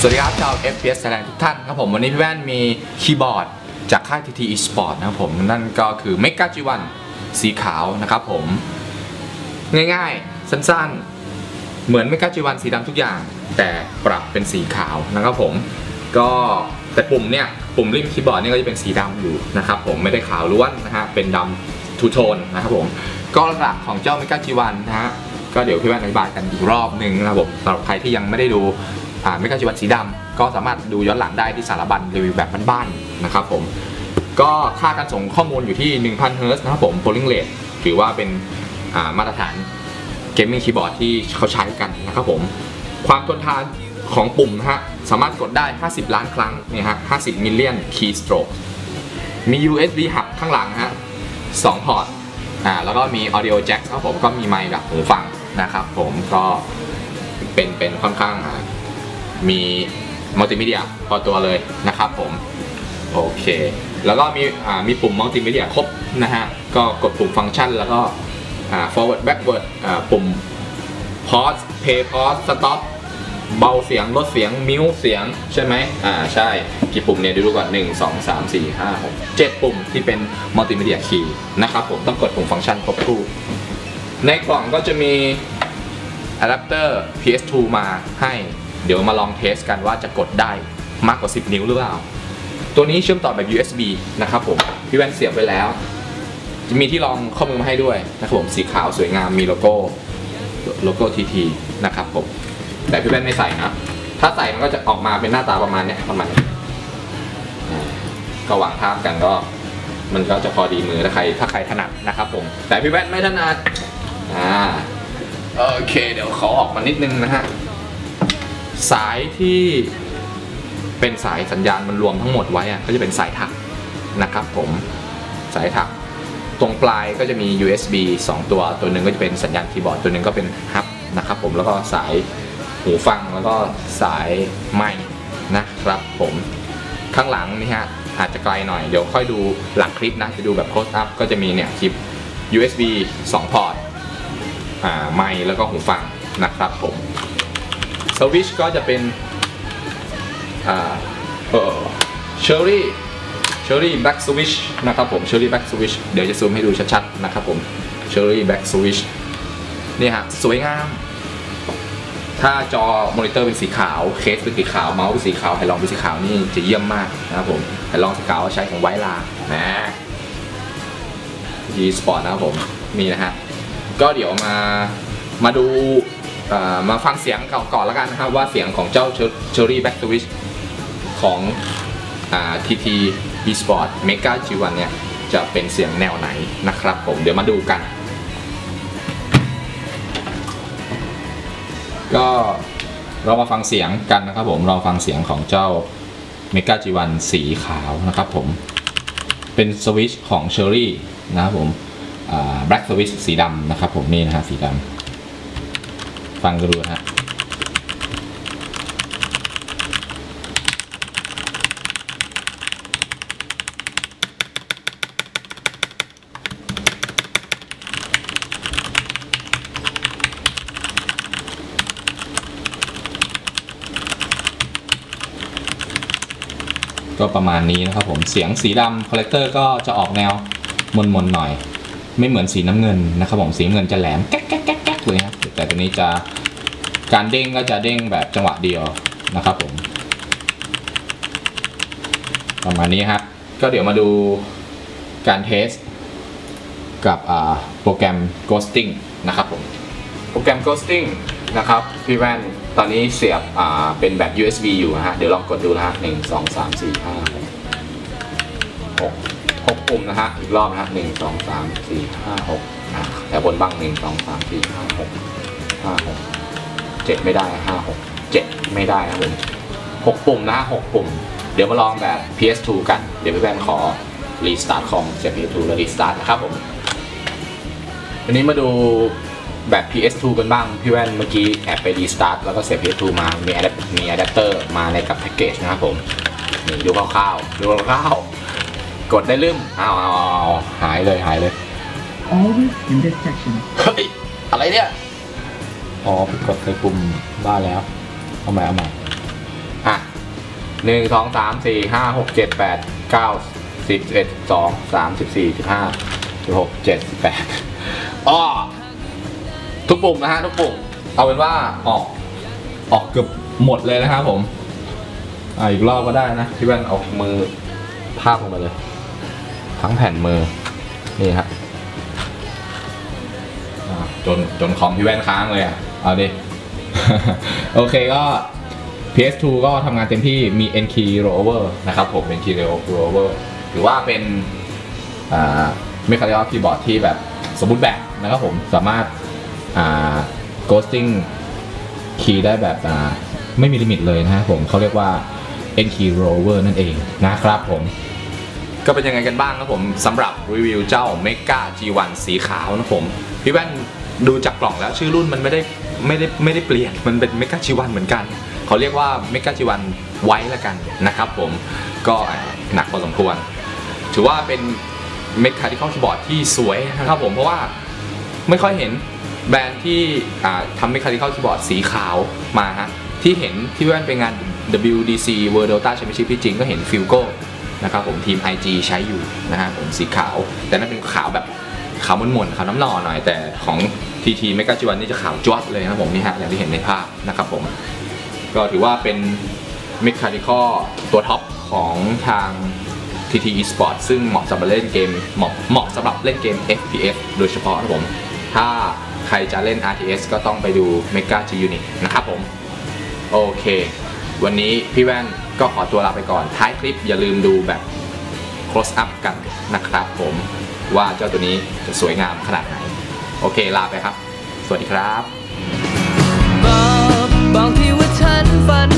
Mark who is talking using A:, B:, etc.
A: สวัสดีครับชาว FPS Thailand ทุกท่านครับผมวันนี้พี่แว่นมีคีย์บอร์ดจากค่าย TT Esport นะครับผมนั่นก็คือ Mega G1 สีขาวนะครับผม ง่ายๆ สั้นๆ เหมือน Mega G1 สีดำทุกอย่าง แต่ปรับเป็นสีขาวนะครับผม ก็แต่ปุ่มเนี่ย ปุ่มริมคีย์บอร์ดเนี่ยก็จะเป็นสีดำอยู่นะครับผมไม่ได้ขาวล้วนนะฮะเป็นดำทูโทนนะครับผม ก็หลักของเจ้า Mega G1 นะฮะก็เดี๋ยวพี่แว่นอธิบายกันอีกรอบหนึ่งนะครับผมสำหรับใครที่ยังไม่ได้ดู เมกาจิวัตสีดำก็สามารถดูย้อนหลังได้ที่สารบัญรีวิวแบบบ้านๆนะครับผมก็ค่าการส่งข้อมูลอยู่ที่ 1,000 เฮิร์ตซ์นะครับผม polling rate ถือว่าเป็นามาตรฐานเกมมิ่งคีย์บอร์ดที่เขาใช้กันนะครับผม ความทนทานของปุ่มนะฮะ สามารถกดได้ 50 ล้านครั้งเนี่ยฮะ 50 million keystroke มี USB hub ข้างหลังฮะ 2 พอร์ตอ่าแล้วก็มี audio jack ครับผมก็มีไมค์กับหูฟังนะครับผมก็เป็นเป็นค่อนข้าง มีมัลติมีเดียพอตัวเลยนะครับผม โอเค แล้วก็มีมีปุ่มมัลติมีเดียครบนะฮะ ก็กดปุ่มฟังก์ชันแล้วก็ forward backward ปุ่ม pause play pause stop เบาเสียงลดเสียงมิวเสียงใช่ไหมอ่าใช่ กี่ปุ่มเนี่ยดูก่อน 1 2 3 4 5 6 7 ปุ่มที่เป็นมัลติมีเดียคีย์นะครับผมต้องกดปุ่มฟังก์ชันครบคู่ ในกล่องก็จะมีอะแดปเตอร์ PS2 มาให้ เดี๋ยวมาลองเทสกันว่าจะกดได้มากกว่า 10 นิ้วหรือเปล่า ตัวนี้เชื่อมต่อแบบ USB นะครับผม พี่แว่นเสียบไปแล้ว จะมีที่รองข้อมือมาให้ด้วยนะครับผม สีขาวสวยงาม มีโลโก้ โลโก้ TT นะครับผม แต่พี่แว่นไม่ใส่นะ ถ้าใส่มันก็จะออกมาเป็นหน้าตาประมาณนี้ประมาณนี้ก็วางภาพกันก็มันก็จะพอดีมือถ้าใครถ้าใครถนัดนะครับผม แต่พี่แว่นไม่ถนัด อ่า โอเค เดี๋ยวขอออกมานิดนึงนะฮะ สายที่เป็นสายสัญญาณมันรวมทั้งหมดไว้ก็จะเป็นสายถักนะครับผมสายถัก ตรงปลายก็จะมี USB 2 ตัวตัวหนึ่งก็จะเป็นสัญญาณคีย์บอร์ดตัวหนึ่งก็เป็นฮับนะครับผมแล้วก็สายหูฟังแล้วก็สายไม้นะครับผมข้างหลังนี่ฮะอาจจะไกลหน่อยเดี๋ยวค่อยดูหลังคลิปนะจะดูแบบ close up ก็จะมีเนี่ยคลิป USB 2 พอร์ตไมค์แล้วก็หูฟังนะครับผม สวิชก็จะเป็นอ่าเออเชอรี่เชอร์รี่แบ็กสวิชนะครับผมเชอร์รี่แบ็กสวิชเดี๋ยวจะซูมให้ดูชัดๆนะครับผมเชอร์รี่แบ็กสวิชนี่ฮะสวยงาม ถ้าจอมอนิเตอร์เป็นสีขาว เคสเป็นสีขาวเมาส์เป็นสีขาวไฮลองเป็นสีขาวนี่จะเยี่ยมมากนะครับผมไฮลองสีขาวใช้ของไวลานะยีสปอร์ตนะครับผมมีนะฮะก็เดี๋ยวมามาดู มาฟังเสียงก่อนแล้วกันนะครับว่าเสียงของเจ้า Cherry Back Switch ของอ่า TT eSport Mega G1 เนี่ย จะเป็นเสียงแนวไหนนะครับผมเดี๋ยวมาดูกัน ก็เรามาฟังเสียงกันนะครับผมเราฟังเสียงของเจ้า Mega G1 สีขาวนะครับผม เป็นสวิชของ Cherry นะครับผมแบล็กสวิชสีดำนะครับผมนี่นะฮะสีดำ ฟังกันดูฮะก็ประมาณนี้นะครับผมเสียงสีดำคอลเลกเตอร์ก็จะออกแนวมนๆหน่อย ไม่เหมือนสีน้ำเงินนะครับผมสีเงินจะแหลมก๊กแก๊กแก๊กแก๊กเลยครับ แต่ตัวนี้จะการเด้งก็จะเด้งแบบจังหวะเดียวนะครับผม ประมาณนี้ฮะก็เดี๋ยวมาดูการเทส กับโปรแกรม Ghosting นะครับผม โปรแกรม Ghosting นะครับพี่แว่นตอนนี้เสียบเป็นแบบ USB อยู่นะฮะเดี๋ยวลองกดดูนะฮะหนึ่งสองสามสี่ห้าหกหกปุ่มนะฮะอีกรอบนะฮะหนึ่งสองสามสี่ห้าหกแต่บนบ้างหนึ่งสองสามสี่ห้าหก ห้าหกเจ็ดไม่ได้ห้าหกเจ็ดไม่ได้ครับผมหกปุ่มนะฮะหกปุ่ม เดี๋ยวมาลองแบบ PS2 กัน เดี๋ยวพี่แว่นขอรีสตาร์ทคอมเสียบ PS2 แล้วรีสตาร์ทนะครับผมวันนี้มาดูแบบ PS2 กันบ้าง พี่แว่นเมื่อกี้แอบไปรีสตาร์ทแล้วก็เสียบ PS2 มา มีอะแดปมีอะแดปเตอร์มาในกับแพ็กเกจนะครับผมนี่ดูคร่าวๆดูคร่าวๆกดได้ลืมอ้าวอ้าวอ้าวหายเลยหายเลย
B: Always in this section.
A: เฮ้ย อะไรเนี่ย อ๋อไปกดใส่ปุ่มบ้าแล้ว เอาใหม่เอาใหม่อะหนึ่งสองสามสี่ห้าหกเจ็ดแปดเก้าสิบเอ็ดสองสามสิบสี่สิบห้าสิบหกเจ็ดสิบแปดอ้อทุกปุ่มนะฮะทุกปุ่มเอาเป็นว่าออกออกเกือบหมดเลยนะครับผมอ่าอีกรอบก็ได้นะพี่แว่นเอามือพาดลงไปเลย ทั้งแผ่นมือนี่ฮะจนจนคอมพี่แว่นค้างเลยอะ เอาดิ โอเคก็ PS2 ก็ทำงานเต็มที่มี NK rover นะครับผม NK rover ถือว่าเป็นอ่าเมคานิคอลคีย์บอร์ดที่แบบสมบูรณ์แบบนะครับผมสามารถ ghosting คีย์ได้แบบไม่มีลิมิตเลยนะครับผมเขาเรียกว่า NK rover นั่นเองนะครับผม ก็เป็นยังไงกันบ้างครับผมสำหรับรีวิวเจ้า Mega G1 สีขาวนะผม พี่แว่น ดูจากกล่องแล้วชื่อรุ่นมันไม่ได้ไม่ได้ไม่ได้เปลี่ยน มันเป็น Mega G1 เหมือนกัน เขาเรียกว่า Mega G1 ไว้ละกันนะครับผมก็หนักพอสมควร ถือว่าเป็น Mechanical Keyboard ที่สวยนะครับผมเพราะว่าไม่ค่อยเห็นแบรนด์ที่อ่าทำ Mechanical Keyboard สีขาวมาฮะที่เห็นที่แว่นไปงาน WDC World Delta Championship ที่จริงก็เห็น Filco นะครับผมทีม IG ใช้อยู่นะฮะผมสีขาว แต่นั่นเป็นขาวแบบขาวมนๆขาวน้ำหล่อหน่อยแต่ของ TT Mega G1 นี่จะขาวจ้วดเลยนะครับผมนี่ฮะอย่างที่เห็นในภาพนะครับผม ก็ถือว่าเป็น Mechanical ตัวท็อปของทาง TT Esport ซึ่งเหมาะสำหรับเล่นเกมเหมาะเหมาะสำหรับเล่นเกม FPS โดยเฉพาะนะครับผม ถ้าใครจะเล่น RTS ก็ต้องไปดู Mega G Unit นะครับผม โอเค วันนี้พี่แว่นก็ขอตัวลาไปก่อน ท้ายคลิปอย่าลืมดูแบบ close up กันนะครับผมว่าเจ้าตัวนี้จะสวยงามขนาดไหน โอเค ลาไปครับ สวัสดีครับ
C: บอกบอกที่ว่าฉันฝัน